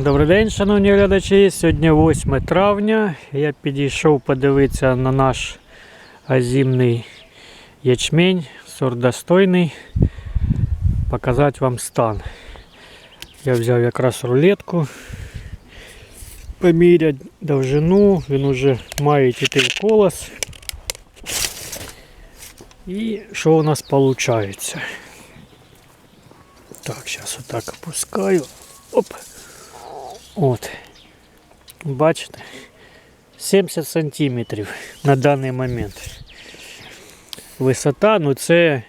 Добрий день, шановні глядачі. Сьогодні 8 травня. Я підійшов подивитися на наш озимний ячмень, сорт достойний. Показати вам стан. Я взяв якраз рулетку. Поміряти довжину, він уже має йти в колос. І що у нас виходить? Так, зараз отак опускаю. Оп. От. Бачите? 70 сантиметрів на даний момент. Висота, ну це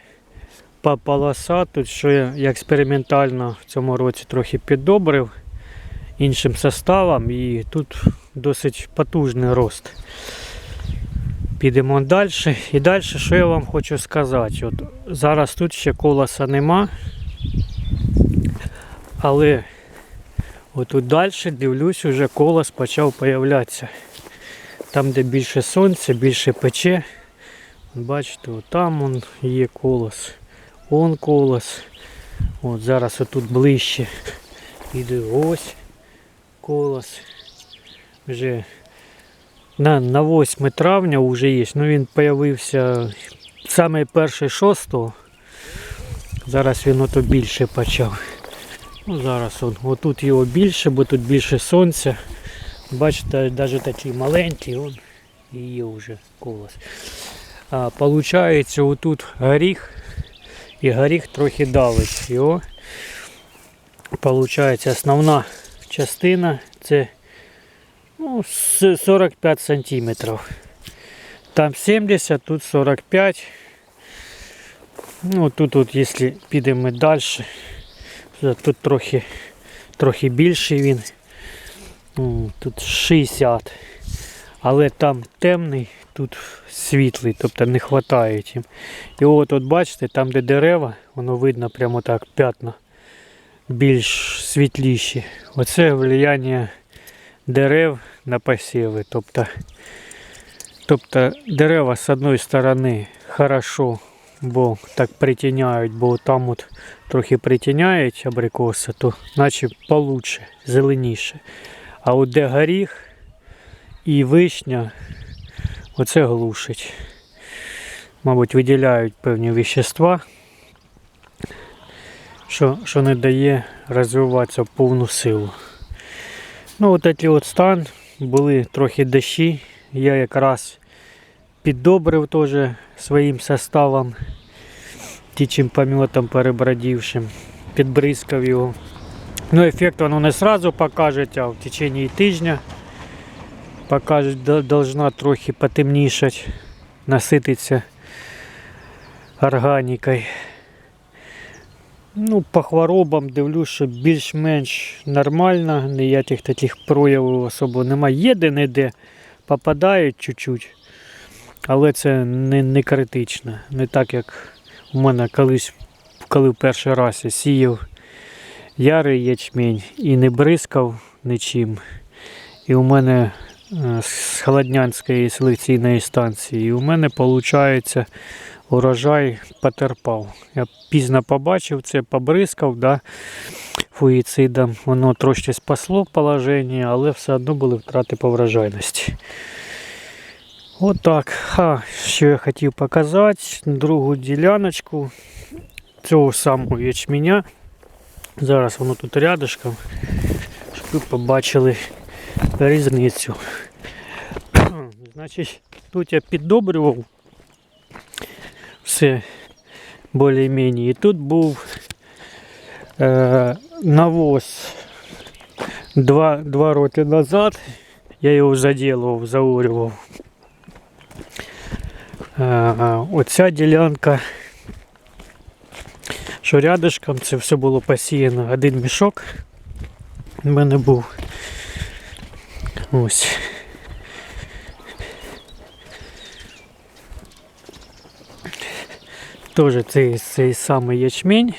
по полоса, тут що я експериментально в цьому році трохи піддобрив іншим составом і тут досить потужний рост. Підемо далі. І далі, що я вам хочу сказати? От зараз тут ще колоса нема, але Отут далі дивлюсь, уже колос почав появлятися. Там, де більше сонця, більше пече. Бачите, там он є колос. Он колос. От зараз отут ближче. Іде ось колос. Вже на, на 8 травня вже є. Ну він з'явився саме перший 6. Зараз він ото більше почав. Ну, зараз он, отут його більше, бо тут більше сонця. Бачите, навіть такий маленький, он і є вже колос. А, Получається отут горіх і горіх трохи давить його. Получається основна частина це ну, 45 сантиметрів. Там 70, тут 45. Ну тут, от, якщо підемо далі. Тут трохи, трохи більший він. Тут 60. Але там темний, тут світлий, тобто не вистачає їм. І от, от бачите, там де дерева, воно видно прямо так п'ятна більш світліші. Оце влияння дерев на посіви. Тобто, тобто дерева з одної сторони хорошо, бо так притіняють, бо там от трохи притіняють абрикоси, то наче получше, зеленіше. А от де горіх і вишня, оце глушить. Мабуть, виділяють певні вещества, що, що не дає розвиватися в повну силу. Ну, от такий от стан, були трохи дощі. Я якраз піддобрив теж своїм составом тічим пометом перебродівшим, підбризкав його. Ну, ефект воно не одразу покажуть, а в течение тижня покажуть, до- должна трохи потемнішати, насититися органікою. Ну, по хворобам дивлюсь, що більш-менш нормально, ніяких таких проявів особо немає. Є де-не-де попадають чуть-чуть, але це не, не критично. Не так, як у мене колись, коли в перший раз я сіяв ярий ячмінь і не бризкав нічим. І у мене е, з Холоднянської селекційної станції, і у мене виходить урожай потерпав. Я пізно побачив це, побризкав да, фуїцидом. Воно трошки спасло положення, але все одно були втрати по врожайності. Отак. Ха, що я хотів показати. Другу діляночку цього самого ячменя. Зараз воно тут рядышком, щоб ви побачили різницю. Значить, тут я піддобрював все більш-менш. І тут був е, навоз два, два роки назад. Я його заділував, заурював. Е, оця ділянка, що рядышком, це все було посіяно. Один мішок у мене був. Ось. Теж цей, цей самий ячмінь,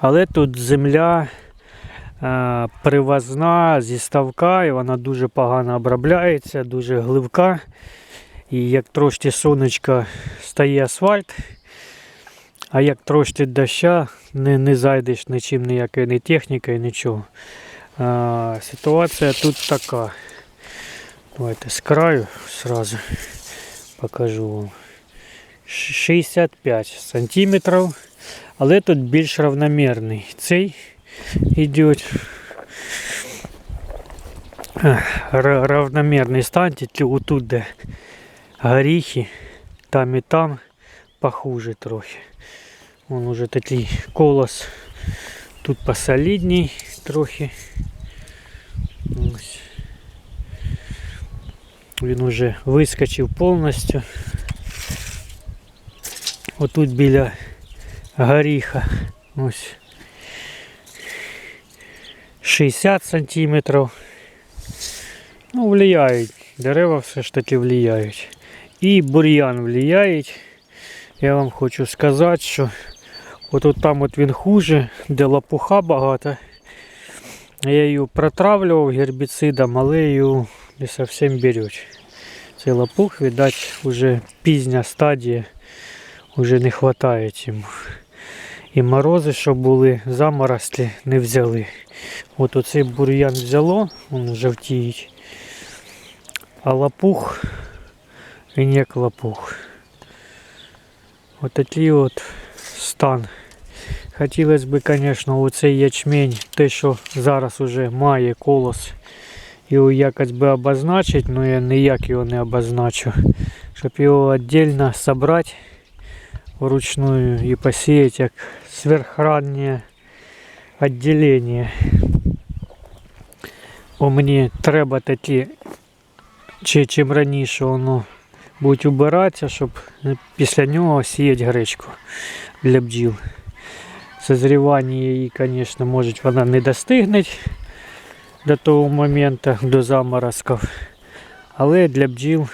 але тут земля е, привозна зі ставка, і вона дуже погано обробляється, дуже гливка. І як трошки сонечка стає асфальт, а як трошки доща, не, не зайдеш нічим ніякою ні технікою, нічого. А, ситуація тут така. Давайте з краю сразу покажу вам. 65 сантиметрів, але тут більш равномірний. Цей йде равномірний стан, отут, де горіхи, там і там похуже трохи. Вон уже такий колос. Тут посолідній трохи. Ось. Він уже вискочив повністю. Отут біля горіха. Ось. 60 сантиметрів. Ну, влияють. Дерева все ж таки влияють. І бур'ян влияє. Я вам хочу сказати, що от там от він хуже, де лопуха багато. Я її протравлював гербіцидом, але її не зовсім беруть. Цей лопух, видать, вже пізня стадія, вже не вистачає йому. І морози, що були, заморозки не взяли. От оцей бур'ян взяло, він жовтіє. А лопух, він як лопух. От такий от стан. Хотілося б, звісно, оцей ячмень, те, що зараз уже має колос, його якось би обозначити, але я ніяк його не обозначу. Щоб його віддільно зібрати вручную і посіяти як сверхраннє відділення. Бо мені треба такі, чи чим раніше воно будуть убиратися, щоб після нього сіяти гречку для бджіл. Созрівання її, звісно, може вона не достигнути до того моменту, до заморозків. Але для бджіл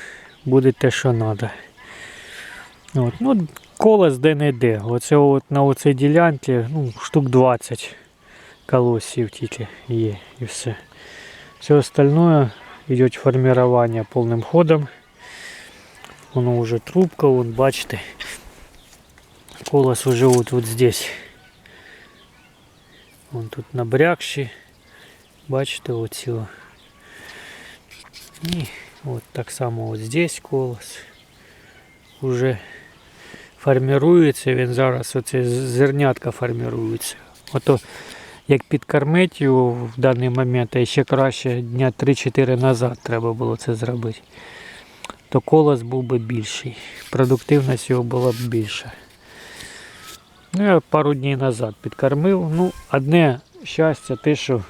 буде те, що треба. От. Ну, колос де не де. Оце от на оцій ділянці ну, штук 20 колосів тільки є і все. Все остальное йде формування повним ходом. Воно вже трубка, вон, бачите. Колос уже вот, вот здесь. Вон тут набрякші. Бачите, оці. І от так само от здесь колос. Уже формирується, він зараз оце зернятка формирується. Ото як підкормити його в даний момент, а ще краще дня 3-4 назад треба було це зробити, то колос був би більший. Продуктивність його була б більша. Ну, я пару днів назад підкормив. Ну, одне щастя, те, що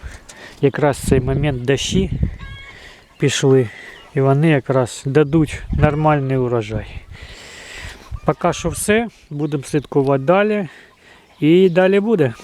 якраз в цей момент дощі пішли, і вони якраз дадуть нормальний урожай. Поки що все. Будемо слідкувати далі. І далі буде.